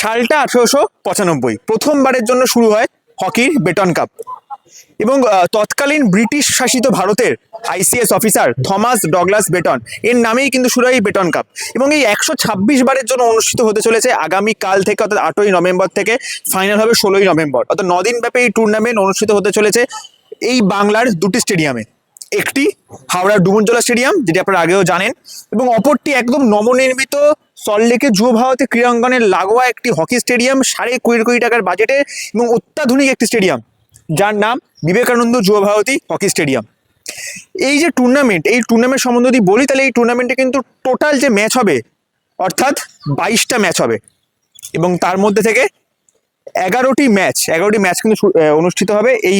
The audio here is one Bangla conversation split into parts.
সালটা আঠেরোশো পঁচানব্বই। প্রথমবারের জন্য শুরু হয় হকির বেটন কাপ। এবং তৎকালীন ব্রিটিশ শাসিত ভারতের ICS officer Thomas Douglas Beighton, এর নামেই কিন্তু শুরু হয় বেটন কাপ। এবং এই একশো ছাব্বিশ বারের জন্য অনুষ্ঠিত হতে চলেছে আগামী কাল থেকে, অর্থাৎ আটই নভেম্বর থেকে ফাইনাল হবে ষোলোই নভেম্বর। অর্থাৎ নদিন ব্যাপী এই টুর্নামেন্ট অনুষ্ঠিত হতে চলেছে এই বাংলার দুটি স্টেডিয়ামে একটি হাওড়া ডুমুরজলা স্টেডিয়াম যেটি আপনারা আগেও জানেন, এবং অপরটি একদম নবনির্মিত সল্টলেকের যুব ভারতী ক্রীড়াঙ্গনের লাগোয়া একটি হকি স্টেডিয়াম, সাড়ে কুড়ি কোটি টাকার বাজেটে এবং অত্যাধুনিক একটি স্টেডিয়াম, যার নাম বিবেকানন্দ যুব ভারতী হকি স্টেডিয়াম। এই যে টুর্নামেন্ট এই টুর্নামেন্ট সম্বন্ধে যদি বলি, তাহলে এই টুর্নামেন্টে কিন্তু টোটাল যে ম্যাচ হবে, অর্থাৎ বাইশটা ম্যাচ হবে। এবং তার মধ্যে থেকে এগারোটি ম্যাচ এগারোটি ম্যাচ কিন্তু অনুষ্ঠিত হবে এই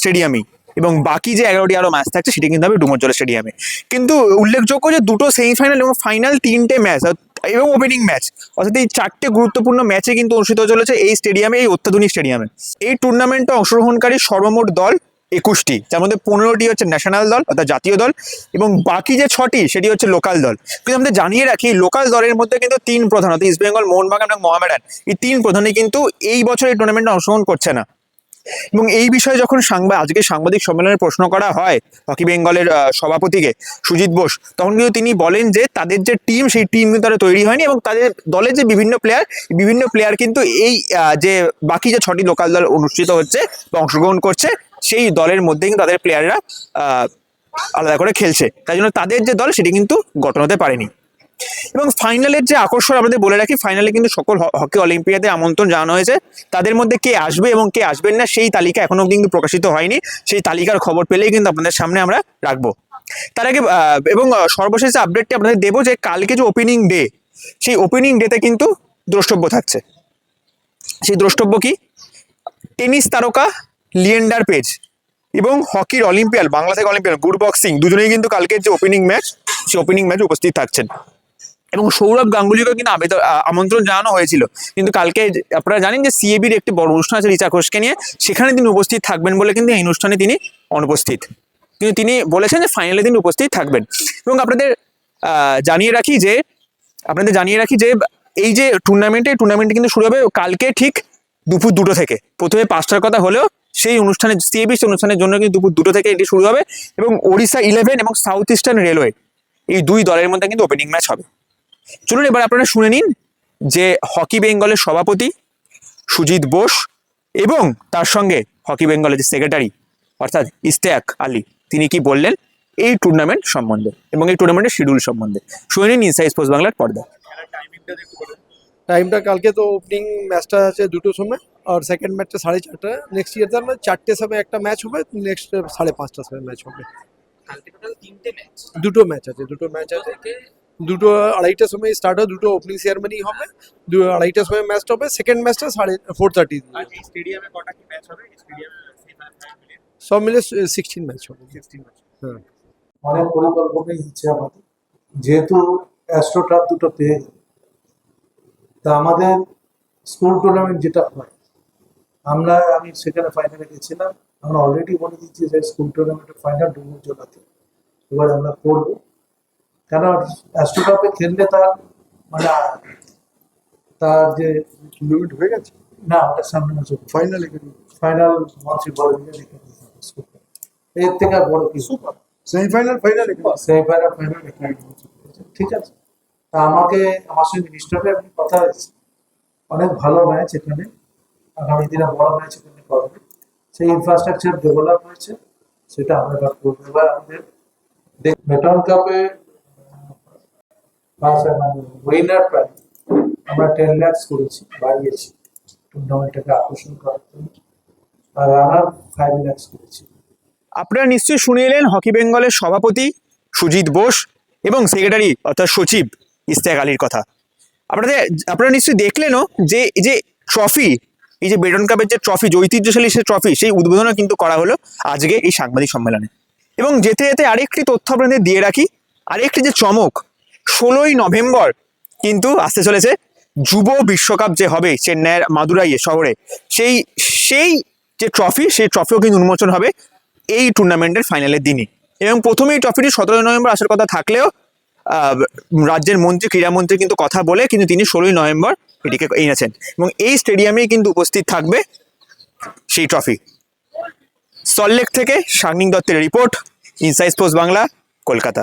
স্টেডিয়ামেই। এবং বাকি যে এগারোটি আরও ম্যাচ থাকছে, সেটি কিন্তু হবে ডুমরজলা স্টেডিয়ামে। কিন্তু উল্লেখযোগ্য যে দুটো সেমিফাইনাল এবং ফাইনাল তিনটে ম্যাচ এবং ওপেনিং ম্যাচ অর্থাৎ এই চারটে গুরুত্বপূর্ণ ম্যাচে কিন্তু অনুষ্ঠিত চলেছে এই স্টেডিয়ামে এই অত্যাধুনিক স্টেডিয়ামে এই টুর্নামেন্টে অংশগ্রহণকারী সর্বমোট দল একুশটি। যার মধ্যে পনেরোটি হচ্ছে ন্যাশনাল দল, অর্থাৎ জাতীয় দল, এবং বাকি যে ছটি, সেটি হচ্ছে লোকাল দল। কিন্তু আমাদের জানিয়ে রাখি লোকাল দলের মধ্যে কিন্তু তিন প্রধান, অর্থাৎ ইস্ট বেঙ্গল মোহনবাগান এবং মোহামেডান এই তিন প্রধানই কিন্তু এই বছর এই টুর্নামেন্টে অংশগ্রহণ করছে না। এবং এই বিষয়ে যখন সাংবাদ আজকে সাংবাদিক সম্মেলনে প্রশ্ন করা হয় হকি বেঙ্গলের সভাপতিকে, সুজিত বোস, তখন কিন্তু তিনি বলেন যে তাদের যে টিম, সেই টিম কিন্তু তারা তৈরি হয়নি এবং তাদের দলের যে বিভিন্ন প্লেয়ার বিভিন্ন প্লেয়ার কিন্তু এই যে বাকি যে ছটি লোকাল দল অনুষ্ঠিত হচ্ছে বা অংশগ্রহণ করছে, সেই দলের মধ্যে কিন্তু তাদের প্লেয়াররা আলাদা করে খেলছে। তাই জন্য তাদের যে দল, সেটি কিন্তু গঠন হতে পারেনি। এবং ফাইনালের যে আকর্ষণ আমাদের বলে রাখি, ফাইনালে কিন্তু সকল হকি অলিম্পিয়াতে আমন্ত্রণ জানানো হয়েছে। তাদের মধ্যে কে আসবে এবং কে আসবেন না, সেই তালিকা এখনও কিন্তু প্রকাশিত হয়নি। সেই তালিকার খবর পেলেই কিন্তু আপনাদের সামনে আমরা রাখব। তার আগে এবং সর্বশেষ আপডেটটি আপনাদের দেবো যে কালকে যে ওপেনিং ডে সেই ওপেনিং ডেতে কিন্তু দ্রষ্টব্য থাকছে। সেই দ্রষ্টব্য কি? টেনিস তারকা লিয়েন্ডার পেজ এবং হকির অলিম্পিয়ান বাংলা থেকে গুড বক্সিং, দুজনেই কিন্তু কালকের যে ওপেনিং ম্যাচ সেই ওপেনিং ম্যাচে উপস্থিত থাকছেন। এবং সৌরভ গাঙ্গুলিকেও কিন্তু আবেদন আমন্ত্রণ জানানো হয়েছিল। কিন্তু কালকে আপনারা জানেন যে সিএবির একটি বড় অনুষ্ঠান আছে রিচা ঘোষকে নিয়ে। সেখানে তিনি উপস্থিত থাকবেন বলে কিন্তু এই অনুষ্ঠানে তিনি অনুপস্থিত। কিন্তু তিনি বলেছেন যে ফাইনালে তিনি উপস্থিত থাকবেন। এবং আপনাদের জানিয়ে রাখি যে, আপনাদের জানিয়ে রাখি যে, এই যে টুর্নামেন্টে টুর্নামেন্টে কিন্তু শুরু হবে কালকে ঠিক দুপুর দুটো থেকে। প্রথমে পাঁচটার কথা হলেও সেই অনুষ্ঠানে সিএবি অনুষ্ঠানের জন্য কিন্তু দুপুর দুটো থেকে এটি শুরু হবে। এবং ওড়িশা ইলেভেন এবং সাউথ ইস্টার্ন রেলওয়ে এই দুই দলের মধ্যে কিন্তু ওপেনিং ম্যাচ হবে। চলুন এবার আপনারা শুনে নিন যে হকি বেঙ্গলের সভাপতি সুজিত বোস এবং তার সঙ্গে হকি বেঙ্গলের যে সেক্রেটারি অর্থাৎ ইস্তেয়াক আলী তিনি কি বললেন? এই টুর্নামেন্ট সম্বন্ধে এবং এই টুর্নামেন্টের শিডিউল সম্বন্ধে। শুনে নিন ইনসাইড স্পোর্টস বাংলার পর্দা। টাইমটা কালকে তো ওপেনিং ম্যাচটা আছে দুটোর সময় আর সেকেন্ড ম্যাচটা সাড়ে চারটা। নেক্সট ইয়ার তার মানে চারটে সময় একটা ম্যাচ হবে নেক্সট সাড়ে পাঁচটার সময় ম্যাচ হবে। কালকে টোটাল তিনটে ম্যাচ দুটো ম্যাচ আছে দুটো ম্যাচ আছে। দুটো আড়াইটার সময় স্টার্ট হয় দুটো ওপেনিং সেয়ারমানি হবে দু আড়াইটার সময় ম্যাচটা হবে সেকেন্ড ম্যাচটা সাড়ে ফোর থার্টি স্টেডিয়ামে কটা কি ম্যাচ হবে? সব মিলে সিক্সটিন ম্যাচ হবে। সিক্সটিন ম্যাচ হ্যাঁ। অনেক পরিকল্পনাই হচ্ছে আমাদের। যেহেতু অ্যাস্ট্রোটাফ দুটো পেয়ে তা আমাদের স্কুল টুর্নামেন্ট যেটা হয় আমরা আমি সেখানে ফাইনালে গেছিলাম আমরা অলরেডি বলে দিচ্ছি যে স্কুল টুর্নামেন্টের ফাইনাল ডুমুর জেলাতে এবার আমরা করব। কেন অ্যাস্ট্রোটাফে খেললে তার মানে তার যে লিমিট হয়ে গেছে? না ওটা সামনে মাসে ফাইনালে ফাইনাল হবে school এ। এর থেকে বড় কিছু না। সেমিফাইনাল ফাইনালে সেমিফাইনাল ফাইনাল ঠিক আছে। তা আমাকে আমার সঙ্গে নিশ্চয়ই আপনি কথা হয়েছে অনেক ভালো ম্যাচ এখানে। আগামী দিনে বড় ম্যাচ এখানে করবে। সেই ইনফ্রাস্ট্রাকচার ডেভেলপ হয়েছে। সেটা আমরা এবার করব। এবার আমাদের বেটন কাপে মানে উইনার প্রাইজ আমরা টেন ল্যাক্স করেছি, বাড়িয়েছি। টুর্নামেন্টটাকে আকর্ষণ করার জন্য আর রানার ফাইভ ল্যাক্স করেছি। আপনারা নিশ্চয়ই শুনে এলেন, হকি বেঙ্গলের সভাপতি সুজিত বোস এবং সেক্রেটারি অর্থাৎ সচিব ইস্তেক আলীর কথা। আপনাদের, আপনারা নিশ্চয়ই দেখলেনও যে, এই যে ট্রফি এই যে বেটন কাপের যে ট্রফি যে ঐতিহ্যশালী সে ট্রফি সেই উদ্বোধনও কিন্তু করা হলো আজকে এই সাংবাদিক সম্মেলনে। এবং যেতে যেতে আরেকটি তথ্য আপনাদের দিয়ে রাখি, আরেকটি যে চমক ষোলোই নভেম্বর কিন্তু আসতে চলেছে যুব বিশ্বকাপ যে হবে চেন্নাইয়ের মাদুরাইয়ে শহরে। সেই সেই যে ট্রফি সেই ট্রফিও কিন্তু উন্মোচন হবে এই টুর্নামেন্টের ফাইনালের দিনই। এবং প্রথমেই ট্রফিটি সতেরোই নভেম্বর আসার কথা থাকলেও রাজ্যের মন্ত্রী, ক্রীড়ামন্ত্রী কিন্তু কথা বলে কিন্তু তিনি ষোলোই নভেম্বর এটিকে এনেছেন। এবং এই স্টেডিয়ামেই কিন্তু উপস্থিত থাকবে সেই ট্রফি সল্টলেক থেকে শাগনিক দত্তের report inside post Bangla Kolkata